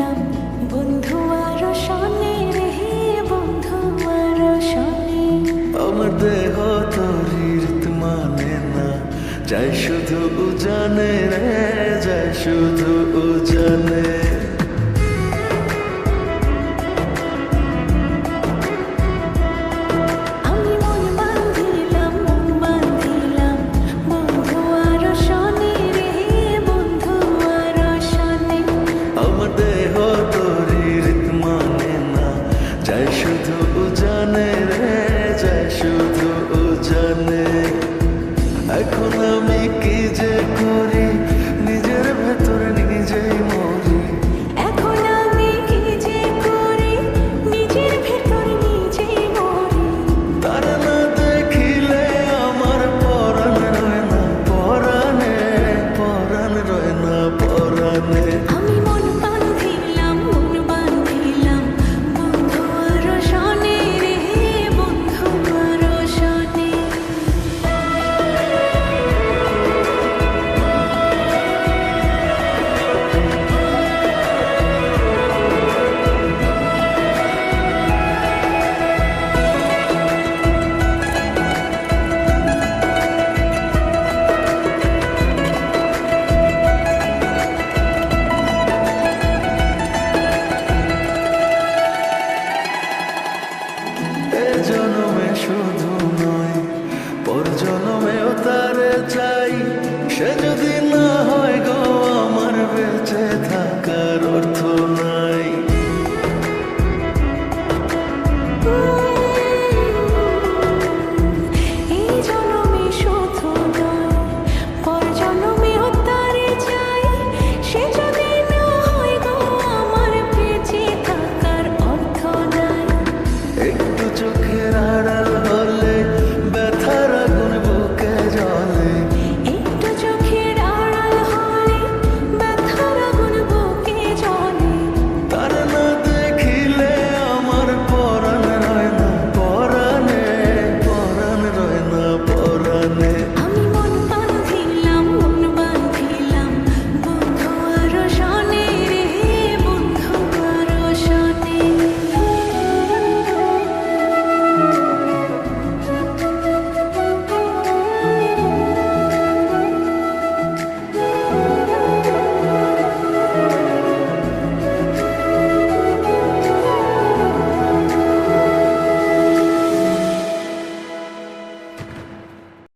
নাম বন্ধু আর সনে রে বন্ধু আর সনে আমার দেহ তোর মানে না। যাই শুধু জানে রে, যাই শুধু জানে জনমে শুধু নয় পর জনমেও তার চাই